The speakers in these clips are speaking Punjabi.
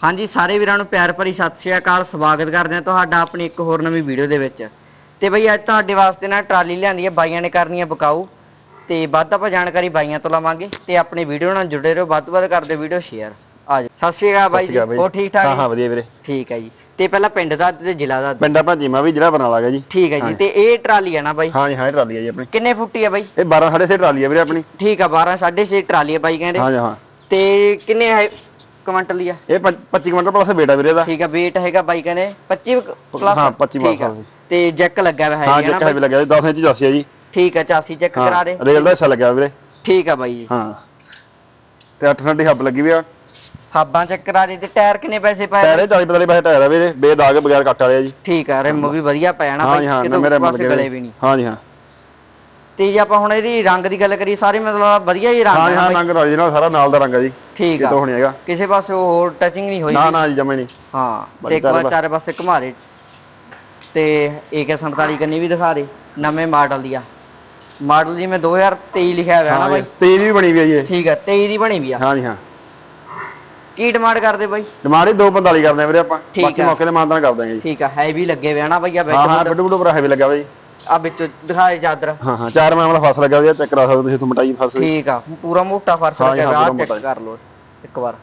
ਹਾਂਜੀ ਸਾਰੇ ਵੀਰਾਂ ਨੂੰ ਪਿਆਰ ਭਰੀ ਸਤਿ ਸ਼੍ਰੀ ਅਕਾਲ ਸਵਾਗਤ ਕਰਦੇ ਹਾਂ ਤੁਹਾਡਾ ਆਪਣੀ ਇੱਕ ਹੋਰ ਨਵੀਂ ਵੀਡੀਓ ਦੇ ਵਿੱਚ। ਤੇ ਬਈ ਅੱਜ ਤੁਹਾਡੇ ਵਾਸਤੇ ਨਾ ਟਰਾਲੀ ਲਿਆਂਦੀ ਹੈ ਬਾਈਆਂ ਨੇ ਕਰਨੀ ਹੈ ਬਕਾਊ। ਤੇ ਵੱਧ ਆਪਾਂ ਜਾਣਕਾਰੀ ਬਾਈਆਂ ਤੋਂ ਲਵਾਂਗੇ ਤੇ ਆਪਣੇ ਵੀਡੀਓ ਨਾਲ ਜੁੜੇ ਰਹੋ ਵੱਧ ਵੱਧ ਕਰਦੇ ਵੀਡੀਓ ਸ਼ੇਅਰ ਆ ਜਾਓ। ਸਤਿ ਸ਼੍ਰੀ ਅਕਾਲ ਬਾਈ ਜੀ। ਹੋਰ ਠੀਕ ਠਾਕ? ਹਾਂ ਜੀ? ਹਾਂ ਵਧੀਆ ਵੀਰੇ। ਠੀਕ ਹੈ ਜੀ। ਤੇ ਪਹਿਲਾਂ ਪਿੰਡ ਦਾ ਤੇ ਜ਼ਿਲ੍ਹਾ ਦਾ ਪਿੰਡਾ ਭਾਜੀਮਾ ਵੀ ਜਿਹੜਾ ਬਰਨਾਲਾ ਗਿਆ ਜੀ। ਠੀਕ ਹੈ ਜੀ। ਤੇ ਇਹ ਟਰਾਲੀ ਹੈ ਨਾ ਬਾਈ? ਹਾਂ ਜੀ ਹਾਂ ਟਰਾਲੀ ਹੈ ਜੀ ਆਪਣੀ। ਕਿੰਨੇ ਫੁੱਟੀ ਹੈ ਬਾਈ? ਇਹ 12 ਸਾਢੇ ਛੇ ਟਰਾਲੀ ਹੈ ਵੀਰੇ ਆਪਣੀ। ਠੀਕ ਆ 12 6.5 ਟਰਾਲੀ ਹੈ ਬਾਈ ਕਹਿੰਦੇ। ਹਾਂ ਜੀ ਹਾਂ। ਤੇ ਕਿੰਨੇ ਹੈ? ਕੁਇੰਟਲ ਦੀ ਆ। ਇਹ 25 ਕੁਇੰਟਲ ਪਲੱਸ ਬੇਟਾ ਵੀਰੇ ਦਾ ਠੀਕ ਆ weight ਹੈਗਾ ਬਾਈ ਕਹਿੰਦੇ 25 ਪਲੱਸ ਹਾਂ, 25 ਠੀਕ ਆ। plus। ਤੇ ਜੈਕ ਲੱਗਾ ਹੋਇਆ ਹਾਂ ਹੈ ਜੱਕਾ ਵੀ ਲੱਗਿਆ ਜੀ 10 ਇੰਚ ਦੱਸਿਆ ਜੀ। ਠੀਕ ਆ 84 ਚੈੱਕ ਕਰਾ ਹਾਂ ਦੇ ਰੇਲ ਦਾ ਹਿੱਸਾ ਲੱਗਿਆ ਵੀਰੇ। ਠੀਕ ਆ ਬਾਈ ਜੀ। ਹਾਂ। ਤੇ 8 ਠੰਡੀ ਹੱਬ ਲੱਗੀ ਵੀ ਆ। ਹਾਬਾਂ ਚੈੱਕ ਕਰਾ ਦੇ ਤੇ ਟਾਇਰ ਕਿੰਨੇ ਪੈਸੇ ਪਾਏ? ਟਾਇਰ ਇਹ 40 45 ਪੈਸੇ ਟਾਇਰ ਆ ਵੀਰੇ ਬੇਦਾਗ ਬਗੈਰ ਕੱਟ ਵਾਲੇ ਆ ਜੀ। ਠੀਕ ਆ ਰਿਮ ਵੀ ਵਧੀਆ ਨਾ ਹਾਂ ਬਾਈ ਹਾਂ ਕਿਤੋਂ ਪਾਸੇ ਗਲੇ ਵੀ ਨਹੀਂ। ਹਾਂ ਜੀ ਹਾਂ। ਤੇ ਜੇ ਆਪਾਂ ਹੁਣ ਇਹਦੀ ਰੰਗ ਦੀ ਗੱਲ ਕਰੀਏ ਸਾਰੇ ਮਤਲਬ ਵਧੀਆ ਹੀ ਰੰਗ ਹਾਂ ਜੀ ਹਾਂ ਬਾਈ। ਰੰਗ original ਸਾਰਾ ਨਾਲ ਦਾ ਰੰਗ ਆ ਜੀ। ਠੀਕ ਇਹ ਆ। ਤੋਂ ਹੋਣੀ ਹੈਗਾ। ਕਿਸੇ ਪਾਸੇ ਹੋਰ ਟਚਿੰਗ ਨਹੀਂ ਹੋਈ ਨਾ ਨਾ ਜੀ ਜਮੇ ਨਹੀਂ। ਹਾਂ ਤੇ ਇੱਕ ਵਾਰ ਚਾਰੇ ਪਾਸੇ ਘੁਮਾ ਦੇ। ਤੇ AK47 ਕੰਨੀ ਵੀ ਦਿਖਾ ਦੇ ਨਵੇਂ ਮਾਡਲ ਦੀ ਆ। ਮਾਡਲ ਜਿਵੇਂ 2023 ਲਿਖਿਆ ਹੋਇਆ ਨਾ ਹਾਂ ਬਾਈ। ਜੀ ਤੇਜ਼ ਵੀ ਬਣੀ ਵੀ ਆ ਜੀ ਇਹ। ਠੀਕ ਆ 23 ਦੀ ਬਣੀ ਵੀ ਆ। ਹਾਂ ਜੀ ਹਾਂ। ਕੀ ਡਿਮਾਂਡ ਕਰਦੇ ਬਾਈ? ਡਿਮਾਂਡ ਹੀ 245 ਕਰਦੇ ਆ ਵੀਰੇ ਆਪਾਂ। ਬਾਕੀ। ਮੌਕੇ ਤੇ ਮਾਨਦਾਨ ਕਰ ਦਾਂਗੇ ਜੀ। ਠੀਕ ਆ ਹੈਵੀ ਲੱਗੇ ਹੋਏ ਆ ਨਾ ਬਈਆ ਹਾਂ ਹਾਂ ਵਿੱਚ ਵੱਡੂ ਵੱਡੂ ਭਰਾ ਹੈਵੀ ਲੱਗਾ ਜੀ ਆ ਵਿੱਚ ਦਿਖਾ ਦੇ ਚਾਦਰ ਹਾਂ ਹਾਂ ਚਾਰ ਮੈਂ ਵਾਲਾ ਫਸ ਲੱਗਾ ਹੋਇਆ ਚੈੱਕ ਕਰਾ ਸਕਦੇ ਤੁਸੀਂ ਮਟਾਈ ਫਸ ਠੀਕ ਆ ਪੂਰਾ ਮੋਟਾ ਫਰਸ਼ ਹਾਂ, ਲੱਗਿਆ ਹਾਂ, ਪੂਰਾ ਚੈੱਕ ਮੋਟਾ। ਕਰ ਲਓ ਇੱਕ ਵਾਰ।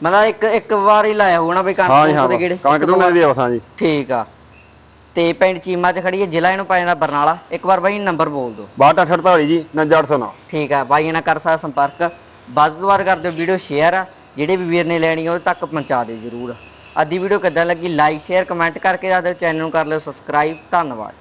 ਮਤਲਬ ਇੱਕ ਇੱਕ ਵਾਰ ਹੀ ਲਾਇਆ ਹੋਣਾ ਬਈ ਹਾਂ ਜੀ ਹਾਂ ਕਣਕ ਦੇ ਗੇੜੇ ਕਣਕ ਤੋਂ ਦੀ ਜੀ। ਠੀਕ ਆ। ਤੇ ਪਿੰਡ ਚੀਮਾ ਚ ਖੜੀ ਹੈ ਜ਼ਿਲ੍ਹਾ ਇਹਨੂੰ ਪੈ ਜਾਂਦਾ ਬਰਨਾਲਾ। ਇੱਕ ਵਾਰ ਬਾਈ ਨੰਬਰ ਬੋਲ ਦਿਓ। 6248 ਜੀ 9809 ਠੀਕ ਆ ਬਾਈਆਂ ਨਾਲ ਕਰ ਸਕਦਾ ਸੰਪਰਕ। ਵੱਧ ਤੋਂ ਵੱਧ ਕਰ ਦਿਓ ਵੀਡੀਓ ਸ਼ੇਅਰ ਆ ਜਿਹੜੇ ਵੀ ਵੀਰ ਨੇ ਲੈਣੀ ਆ ਉਹਦੇ ਤੱਕ ਪਹੁੰਚਾ ਦਿਓ ਜਰੂਰ। ਅੱਧੀ ਵੀਡੀਓ ਕਿੱਦਾਂ ਲੱਗੀ ਲਾਈਕ ਸ਼ੇਅਰ ਕਮੈਂਟ ਕਰਕੇ ਦੱਸ ਦਿਓ ਚੈਨਲ ਨੂੰ ਕਰ ਲਿਓ ਸਬਸਕ੍ਰਾਈਬ ਧੰਨਵਾਦ।